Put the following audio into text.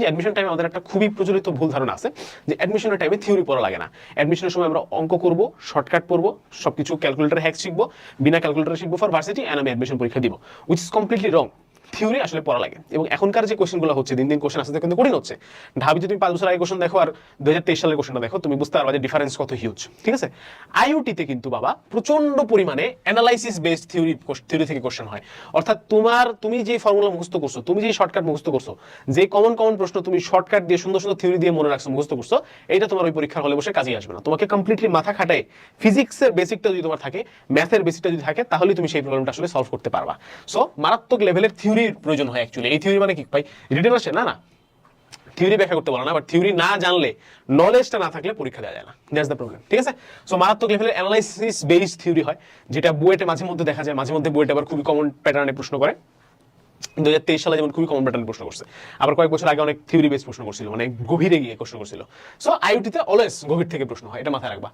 যে অ্যাডমিশন টাইমে আমাদের একটা খুবই প্রচলিত ভুল ধারণা আছে, যে অ্যাডমিশনের টাইমে থিওরি পড়া লাগে না। অ্যাডমিশনের সময় আমরা অঙ্ক করব শর্টকাট পড়ব, সবকিছু ক্যালকুলেটার হ্যাক শিখব, বিনা ক্যালকুলেটার শিখব ফর ভার্সিটি অ্যান্ড আমি অ্যাডমিশন পরীক্ষা দিব which is completely wrong theory আসলে পড়া লাগে। এবং এখনকার যে কোশ্চেনগুলো হচ্ছে, দিন দিন কোশ্চেন আসতে কিন্তু কঠিন হচ্ছে। ঢাবি, যদি তুমি পাঁচ বছর আগে কোশ্চেন দেখো আর দুই হাজার তেইশ সালের কোশ্চেনটা দেখো, তুমি বুঝতে পারবা যে ডিফারেন্স কত হিউজ ঠিক আছে? আইওটিতে কিন্তু বাবা প্রচণ্ড পরিমাণে অ্যানালাইসিস বেসড থিওরি থিওরি থেকে কোশ্চেন হয়। অর্থাৎ তোমার, তুমি যে ফর্মুলা মুখস্থ করছ, তুমি যে শর্টকাট মুখস্থ করছ, যে কমন কমন প্রশ্ন তুমি শর্টকাট দিয়ে, সুন্দর সুন্দর থিওরি দিয়ে মনে রাখছো, মুখস্থ করছ এটা তোমার ওই পরীক্ষার হলে বসে কাজে আসবে না। তোমাকে কমপ্লিটলি মাথা খাটায় ফিজিক্সের বেসিকটা যদি তোমার থাকে ম্যাথের বেসিকটা যদি থাকে তাহলে তুমি সেই প্রবলেমটা আসলে সলভ করতে পারবা। সো মারাত্মক লেভেলের থিওরির প্রয়োজন হয় অ্যাকচুয়ালি এই থিওরি মানে কি ভাই? রিটেন আসে? না না। থিওরি ব্যাখ্যা করতে পারো না বাট থিওরি না জানলে নলেজটা না থাকলে পরীক্ষা দেওয়া যায় না। দ্যাটস দ্য প্রবলেম ঠিক আছে? সো মারাত্মক লেভেলের অ্যানালাইসিস বেস থিওরি হয়, যেটা বুয়েটে মাঝে মধ্যে দেখা যায়। মাঝে মধ্যে বুয়েটে আবার খুবই কমন প্যাটার্নে প্রশ্ন করে। দু হাজার তেইশ সালে যেমন খুবই কমন প্যাটার্ন প্রশ্ন করছে। আবার কয়েক বছর আগে অনেক থিওরি বেস প্রশ্ন করছিল, অনেক গভীরে গিয়ে প্রশ্ন করছিল। সো আইওটিতে অলওয়েজ গভীর থেকে প্রশ্ন হয়, এটা মাথায় রাখবা।